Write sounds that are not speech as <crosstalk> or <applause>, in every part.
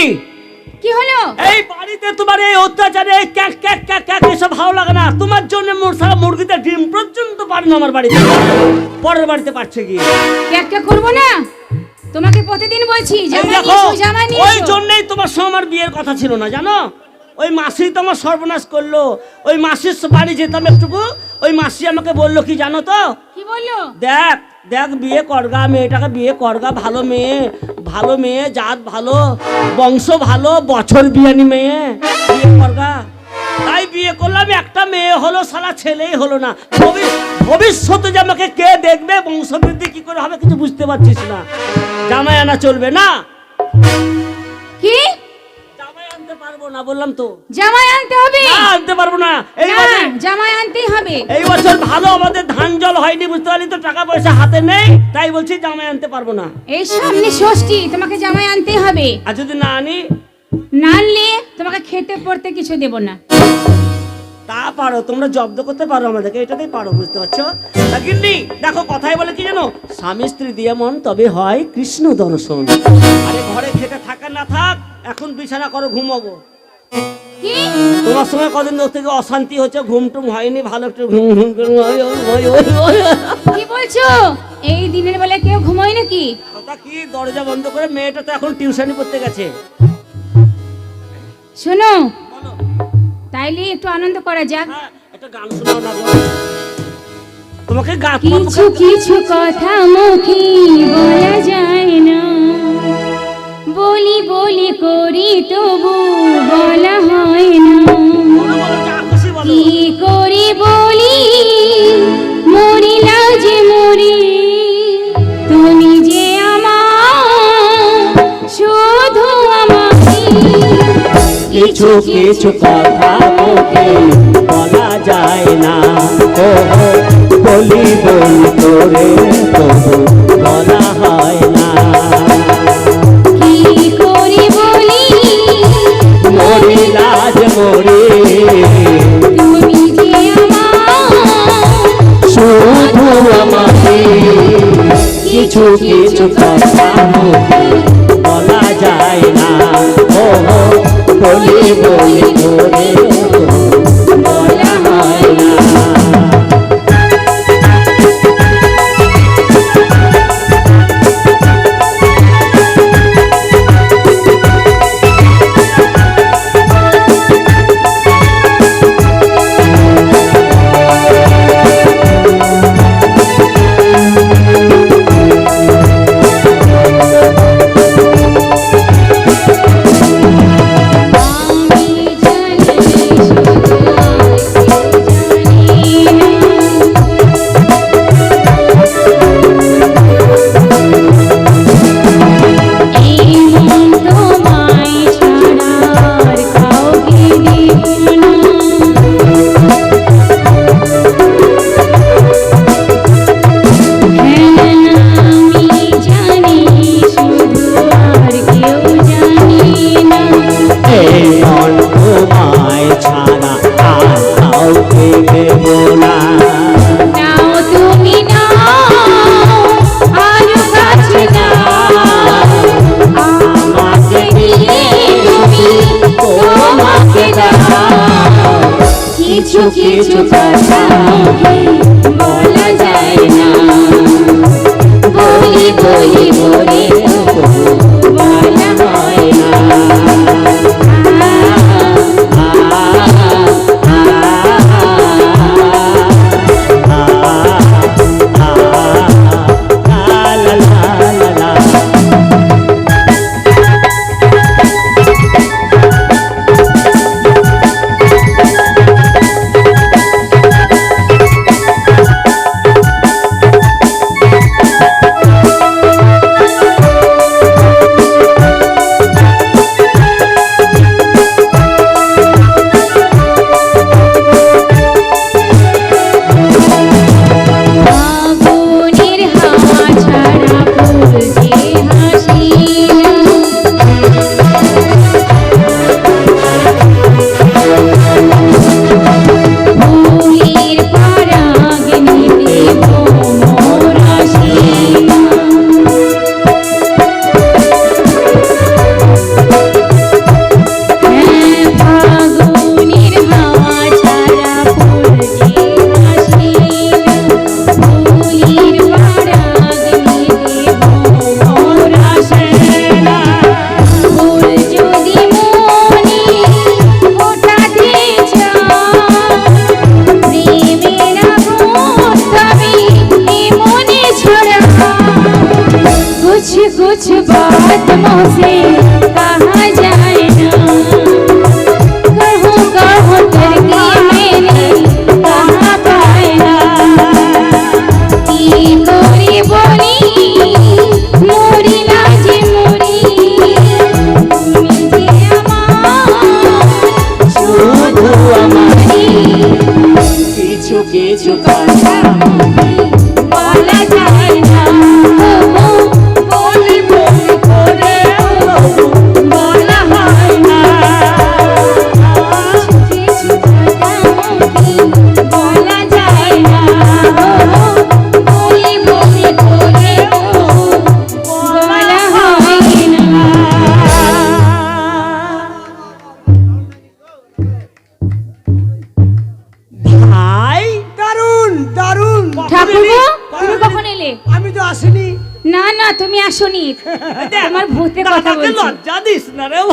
গিন্নি কি হলো? এই বাড়িতে তোমার এই অত্যাচারে ক্যাক ক্যাক ক্যাক ক্যাক এসব ভালো লাগে না। তোমার জন্য মোর সারা মুরগিতে ডিম পর্যন্ত পারে না আমার বাড়িতে। পরের বাড়িতে পাচ্ছে কি একটা করব না? তোমাকে প্রতিদিন বলছি জামা নিয়ে ওই জন্যই তোমার সঙ্গে আমার বিয়ের কথা ছিল না জানো? ওই মাসি তোমার সর্বনাশ করল। ওই মাসির বাড়ি যেতাম একটুকু ওই মাসি আমাকে বলল কি জানো তো? কি বলল? দেখ দেখ বিয়ে করগা মেয়েটাকে বিয়ে করগা ভালো মেয়ে ভালো মেয়ে, জাত ভালো, বংশ ভালো, বছর বিয়ানি মেয়ে, বিয়ে করগা তাই বিয়ে করলাম, একটা মেয়ে হলো, সারা ছেলেই হলো না। ভবিষ্যতে যে আমাকে কে দেখবে, বংশবৃদ্ধি কি করে হবে কিছু বুঝতে পারছিস না। জামাই আনা চলবে না। কি? পারব না বললাম তো। জামাই আনতে হবে। না আনতে পারব না। এই বছর জামাই আনতেই হবে। এই বছর ভালো আমাদের ধান জল হয়নি বুঝতে পারলি তো? টাকা পয়সা হাতে নেই তাই বলছি জামাই আনতে পারব না। এই সামনে ষষ্ঠী তোমাকে জামাই আনতেই হবে। আর যদি না আনি? না আনলে তোমাকে খেতে পড়তে কিছু দেব না। তা পারো তোমরা জব্দ করতে পারো আমাদেরকে এটাতেই পারো বুঝতে পারছ? গিন্নি দেখো কথাই বলে কি জানো? স্বামী স্ত্রী দিয়ে মন তবে হয় কৃষ্ণ দর্শন। আরে ঘরে খেতে থাকা না থাক এখন বিছানা করো ঘুমাবো। তোমার সঙ্গে কদিন দোষ থেকে অশান্তি হচ্ছে ঘুম টুম হয়নি ভালো একটু ঘুম ঘুম। কি বলছো? এই দিনের বেলা কেউ ঘুমোয় নাকি? কথা কি? দরজা বন্ধ করে মেয়েটা তো এখন টিউশনি পড়তে গেছে। শোনো তাইলে একটু আনন্দ করা যাক। হ্যাঁ একটা গান শোনাও না তোমাকে কিছু কিছু কথা মুখে বলা যায় না। বলি বলি করি তবু বলা হয় না। কি করি বলি? মরি লাজে মরি। তুমি যে আমার শুধু আমাকে। কিছু কিছু কথা মুখে বলা যায় না। ও বলি বলি করে তবু বলা হয় না। কিছু কথা বলা যায় না। ও বলি কিছু কিছু কথা বলা যায় না। বলি বলি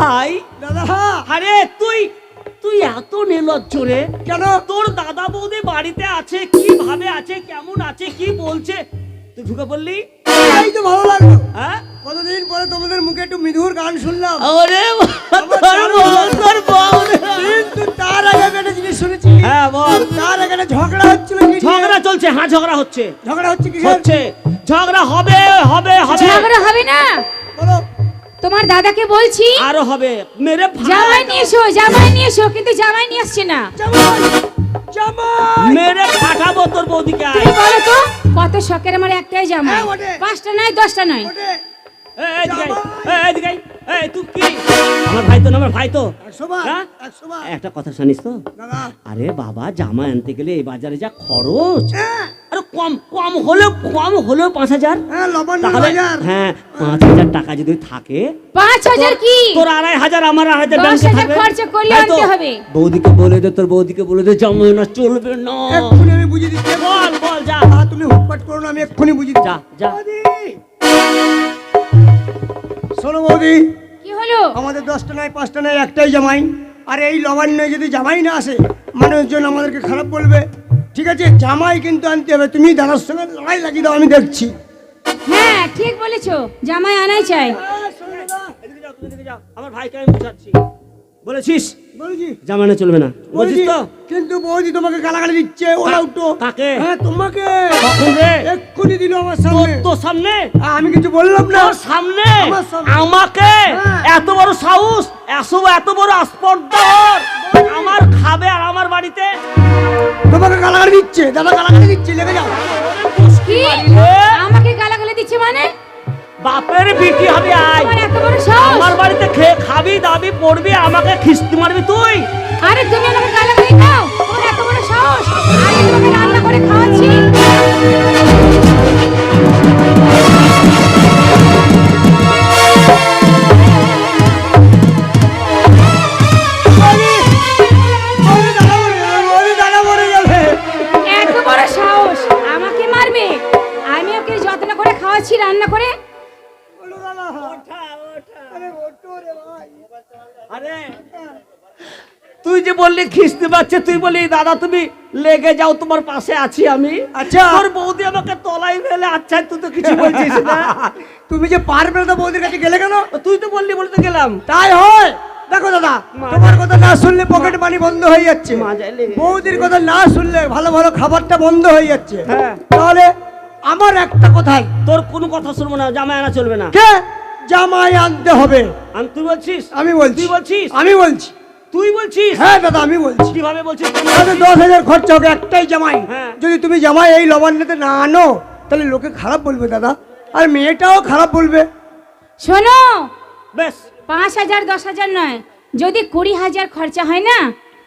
ভাই। দাদা। আরে তুই তুই এত নির্লজ্জ রে। কেন? তোর দাদা বৌদি বাড়িতে আছে কীভাবে আছে কেমন আছে কি বলছে? তুই ঢুকে বললি এই তো ভালো লাগল। হ্যাঁ? কতদিন পরে তোমাদের মুখে একটু মৃদুর গান শুনলাম। ওরে তোর কিন্তু তার আগে একটা জিনিস শুনেছি। হ্যাঁ বল। তার আগে একটা ঝগড়া হচ্ছিল কি ঝগড়া চলছে হ্যাঁ ঝগড়া হচ্ছে। ঝগড়া হচ্ছে কি হচ্ছে। ঝগড়া হবে হবে হবে। ঝগড়া হবে না। বলো। তোমার দাদাকে বলছি আরও হবে। মেরে ভাই জামাই নিয়ে এসো জামাই নিয়ে এসো কিন্তু জামাই নিয়ে আসছে না। জামাই জামাই। মেরে পাঠাবো তোর বৌদিকে। তুমি বলো তো কত শখের আমার একটাই জামাই। হ্যাঁ, পাঁচটা নয় দশটা নয়। এদিকে আয়, এই, তুই কি? আমার ভাই তো না আমার ভাই তো। হ্যাঁ? একটা কথা শুনিস তো? আরে বাবা জামা আনতে গেলে এই বাজারে যা খরচ। আরে কম কম হলেও কম হলেও পাঁচ হাজার। হ্যাঁ তাহলে হ্যাঁ পাঁচ হাজার টাকা যদি থাকে পাঁচ হাজার কি? তোর আড়াই হাজার আমার আড়াই হাজার দশ ব্যাংকে হাজার থাকবে। খরচা করিয়ে তাই তো? আনতে হবে। বৌদিকে বলে দে তোর বৌদিকে বলে দে জামাই না চলবে না। এক্ষুনি আমি বুঝিয়ে দিচ্ছি। বল বল যা। তুমি হুটপাট করো না আমি এক্ষুনি বুঝিয়ে দিচ্ছি। যা যা। বৌদি! শোনো বৌদি। কি হলো? আমাদের দশটা নয় পাঁচটা নয় একটাই জামাই। আর এই লবান্নয় যদি জামাই না আসে মানুষজন আমাদেরকে খারাপ বলবে। ঠিক আছে? জামাই কিন্তু আনতে হবে। তুমি দাদার সঙ্গে লড়াই লাগিয়ে দাও আমি দেখছি। হ্যাঁ ঠিক বলেছ। জামাই আনাই চাই। আমার ভাইকে আমি বুঝাচ্ছি। বলেছিস? বলছি। জামাই না চলবে না। বলছিস তো? কিন্তু বৌদি তোমাকে গালাগালি দিচ্ছে ওরা উঠো কাকে? হ্যাঁ তোমাকে। কখন রে? এক্ষুনি দিল আমার সামনে। তো সামনে। আমি কিছু বললাম না। তোর সামনে? আমার সামনে। আমাকে? হ্যাঁ। এত বড় সাহস? এত এত বড় আস্পর্ধা আমার খাবে আর আমার বাড়িতে? তোমাকে গালাগালি দিচ্ছে দাদা গালাগালি দিচ্ছে লেগে যাও। কি? বাপের বিটি হবে আয়। আমার বাড়িতে খেয়ে খাবি দাবি পড়বি আমাকে খিস্তি মারবি তুই। আরে তুমি আমাকে গালাগালি বললি খিস্তি পাচ্ছে তুই বলি দাদা তুমি লেগে যাও তোমার পাশে আছি আমি। আচ্ছা। তোর বৌদি আমাকে তলাই ফেলে আচ্ছা তুই তো কিছু বলছিস না। <laughs> তুমি যে পারবে না বৌদির কাছে গেলে কেন? তুই তো বললি বলতে গেলাম। তাই হয়। দেখো দাদা তোমার কথা না শুনলে পকেট মানি বন্ধ হয়ে যাচ্ছে। বৌদির কথা না শুনলে ভালো ভালো খাবারটা বন্ধ হয়ে যাচ্ছে। হ্যাঁ। তাহলে আমার একটা কথাই। তোর কোনো কথা শুনব না জামাই আনা চলবে না। কে? জামাই আনতে হবে। আমি তুই বলছিস? আমি বলছি। তুই বলছিস? আমি বলছি। তুই বলছিস? হ্যাঁ দাদা আমি বলছি। কীভাবে বলছিস? তাহলে দশ হাজার খরচা হবে একটাই জামাই। হ্যাঁ। যদি তুমি জামাই এই লবণটাতে না আনো তাহলে লোকে খারাপ বলবে দাদা। আর মেয়েটাও খারাপ বলবে। শোনো বেশ পাঁচ হাজার দশ হাজার নয়। যদি কুড়ি হাজার খরচা হয় না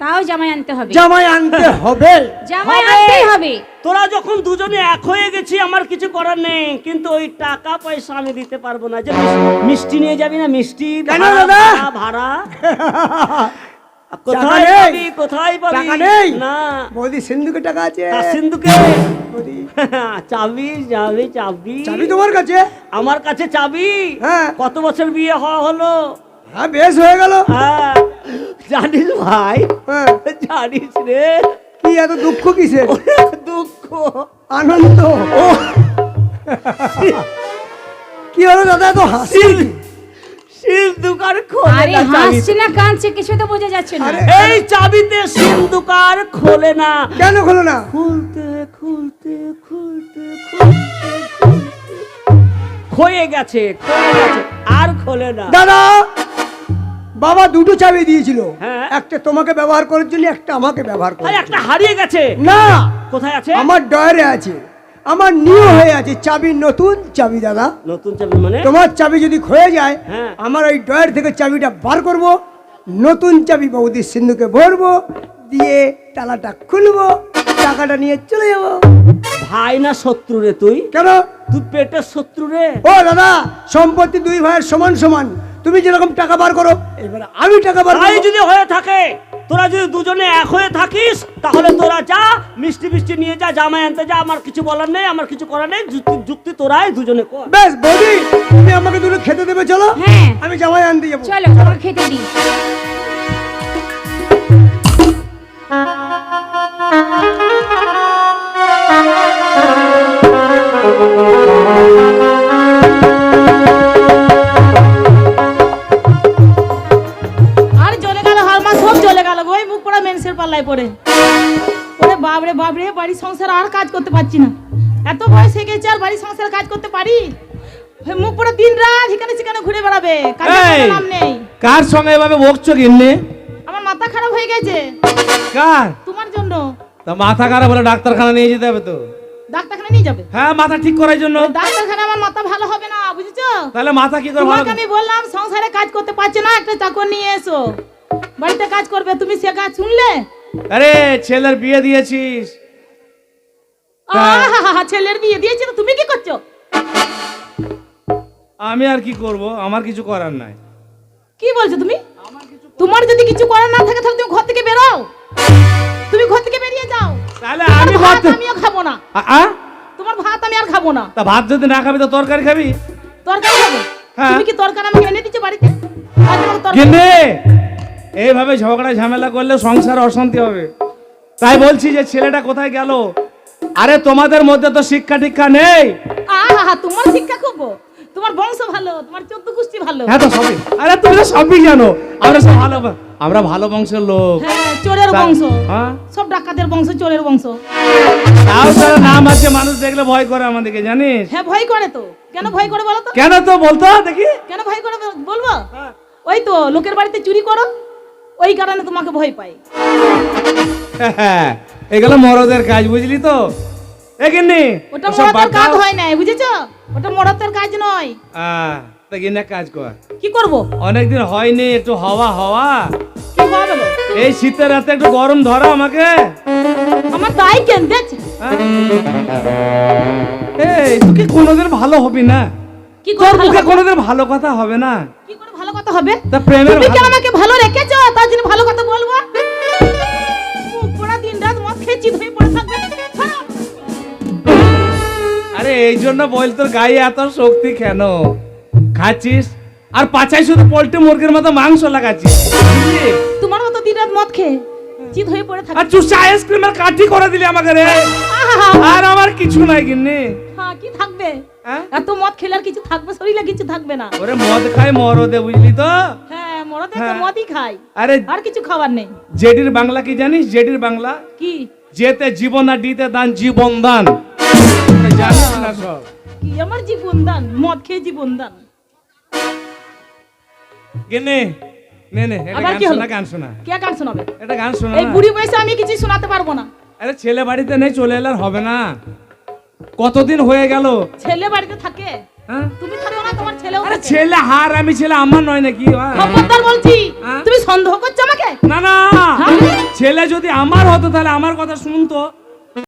তাও জামাই আনতে হবে। জামাই আনতে হবে। জামাই। আনতেই হবে। তোরা যখন দুজনে এক হয়ে গেছি আমার কিছু করার নেই। কিন্তু ওই টাকা পয়সা আমি দিতে পারব না। যে মিষ্টি নিয়ে যাবি না মিষ্টি ভাড়া। <laughs> কোথায় পাবি কোথায় পাবি টাকা নেই না বৌদি সিন্ধুকে টাকা আছে সিন্ধুকে বৌদি চাবি চাবি চাবি তোমার কাছে আমার কাছে চাবি হ্যাঁ। কত বছর বিয়ে হওয়া হলো হ্যাঁ বেশ হয়ে গেল হ্যাঁ জানিস ভাই হ্যাঁ জানিস রে কি এত দুঃখ কিসের দুঃখ আনন্দ কি হলো দাদা এত হাসি দোকান খোলে আরে না চাবি হাসছে না কাঁদছে কিছু তো বোঝা যাচ্ছে না। আরে এই চাবিতে দোকান খোলে না। কেন হলো না? খুলতে খুলতে খুলতে খুলতে খুলতে। খয়ে গেছে খয়ে গেছে আর খোলে না। দাদা বাবা দুটো চাবি দিয়েছিল। হ্যাঁ। একটা তোমাকে ব্যবহার করার জন্য একটা আমাকে ব্যবহার আরে একটা হারিয়ে গেছে। না কোথায় আছে? আমার ডয়ারে আছে। আমার নিউ হয়ে আছে চাবি নতুন চাবি দাদা। নতুন চাবি মানে? তোমার চাবি যদি ক্ষয়ে যায় হ্যাঁ। আমার ওই ডয়ার থেকে চাবিটা বার করব নতুন চাবি বৌদির সিন্ধুকে ভরবো দিয়ে তালাটা খুলবো টাকাটা নিয়ে চলে যাব। ভাই না শত্রু রে তুই? কেন? তুই পেটের শত্রু রে। ও দাদা সম্পত্তি দুই ভাইয়ের সমান সমান। তুমি যেরকম টাকা বার করো এবার আমি টাকা বার যদি হয়ে থাকে তোরা যদি দুজনে এক হয়ে থাকিস তাহলে তোরা যা মিষ্টি মিষ্টি নিয়ে যা জামাই আনতে যা আমার কিছু বলার নেই আমার কিছু করার নেই যুক্তি যুক্তি তোরাই দুজনে কর। বেশ বৌদি তুমি আমাকে দুটো খেতে দেবে চলো। হ্যাঁ। আমি জামাই আনতে যাব। চলো তোমাকে খেতে দিই। আর <laughs> বাড়ি সংসার আর কাজ করতে পারছি না। এত বয়স হয়ে গেছে আর বাড়ি সংসার কাজ করতে পারি? মুখ পড়া দিন রাত এখানে সেখানে ঘুরে বেড়াবে। নাম নেই। কার সঙ্গে এভাবে বকছো গিন্নি? আমার মাথা খারাপ হয়ে গেছে। কার? তোমার জন্য। তা মাথা খারাপ হলে ডাক্তারখানা নিয়ে যেতে হবে তো। ডাক্তারখানে নিয়ে যাবে। হ্যাঁ মাথা ঠিক করার জন্য। ডাক্তারখানে আমার মাথা ভালো হবে না বুঝেছ? তাহলে মাথা কি করে ভালো আমি বললাম সংসারে কাজ করতে পারছে না একটা চাকর নিয়ে এসো। বাড়িতে কাজ করবে তুমি সে কাজ শুনলে? আরে ছেলের বিয়ে দিয়েছিস। ছেলের বিয়ে দিয়েছে তো তুমি কি করছ? আমি আর কি করব? আমার কিছু করার নাই। কি বলছো তুমি? তোমার যদি কিছু করার না থাকে তাহলে তুমি ঘর থেকে বেরো। তুমি ঘর থেকে বেরিয়ে যাও। তাহলে আমি ভাত আমিও খাব না? তোমার ভাত আমি আর খাব না। তা ভাত যদি না খাবি তো তরকারি খাবি? তরকারি খাব? হ্যাঁ। তুমি কি তরকারি আমাকে এনে দিচ্ছ বাড়িতে? গিন্নি! এইভাবে ঝগড়া ঝামেলা করলে সংসার অশান্তি হবে। তাই বলছি যে ছেলেটা কোথায় গেল? আরে তোমাদের মধ্যে তো শিক্ষা টিক্ষা নেই। আহা তোমার শিক্ষা খুব তোমার বংশ ভালো তোমার চোদ্দ গোষ্ঠী ভালো। হ্যাঁ তো সবই। আরে তুমি তো সবই জানো। আমরা সব ভালো আমরা ভালো বংশের লোক। হ্যাঁ চোরের বংশ। হ্যাঁ? সব ডাকাতের বংশ চোরের বংশ। তাও তার নাম আছে মানুষ দেখলে ভয় করে আমাদেরকে জানিস? হ্যাঁ ভয় করে তো। কেন ভয় করে বলো তো? কেন তো বলতো দেখি। কেন ভয় করে বলব? ওই তো লোকের বাড়িতে চুরি করো ওই কারণে তোমাকে ভয় পাই হ্যাঁ, এগুলো মরদের কাজ বুঝলি তো? এখানে ওটা মরদের কাজ হয় নাই বুঝেছ? ওটা মরদের কাজ নয়। কিনে কাজ কর। কি করব? অনেকদিন হয়নি একটু হাওয়া হাওয়া। কি হবে এই শীতের রাতে একটু গরম ধরো আমাকে। আমার তাই কেন দেখছে এই তুই কি কোনোদিন ভালো হবি না। কি তোর করে ভালো মুখে? কোনোদিন ভালো কথা হবে না। কি করে ভালো কথা হবে? তা প্রেমের তুমি ভালো- আমাকে ভালো রেখেছো? তার জন্য ভালো কথা বলব? চিত হয়ে পড়ে থাকবে। আরে এই জন্য বল তোর গায়ে এত শক্তি কেন? খাচ্ছিস? আর পাছায় শুধু পোল্ট্রি মুরগির মতো মাংস লাগাচ্ছিস। তোমার মতো দিন রাত মদ খেয়ে চিত হয়ে পড়ে থাকবে। আর চুষা আইসক্রিমের কাঠি করে দিলি আমাকে রে। আর আমার কিছু নাই কিন্নি হ্যাঁ কি থাকবে? এত মদ খেলে আর কিছু থাকবে? শরীরে কিছু থাকবে না। ওরে মদ খাই মরদে বুঝলি তো? হ্যাঁ মরতে তো হ্যাঁ। মদই খাই। আরে আর কিছু খাবার নেই। জেডির বাংলা কি জানিস? জেডির বাংলা? কি? যেতে জীবন আর দিতে দান জীবন দান। জানিস না সব? কি আমার জীবন দান? মদ খেয়ে জীবন দান। কিনে নে নে আবার কি হলো? গান শোনা। কে গান শোনাবে? এটা গান শোনা। এই বুড়ি বয়সে আমি কিছু শোনাতে পারব না। আরে ছেলে বাড়িতে নেই চলে এলে হবে না। কতদিন হয়ে গেল? ছেলে বাড়িতে থাকে? তুমি থাকো না তোমার ছেলেও আরে ছেলে হার আমি ছেলে আমার নয় নাকি হ্যাঁ? খবরদার বলছি হ্যাঁ? তুমি সন্দেহ করছ আমাকে না না হ্যাঁ? ছেলে যদি আমার হতো তাহলে আমার কথা শুনতো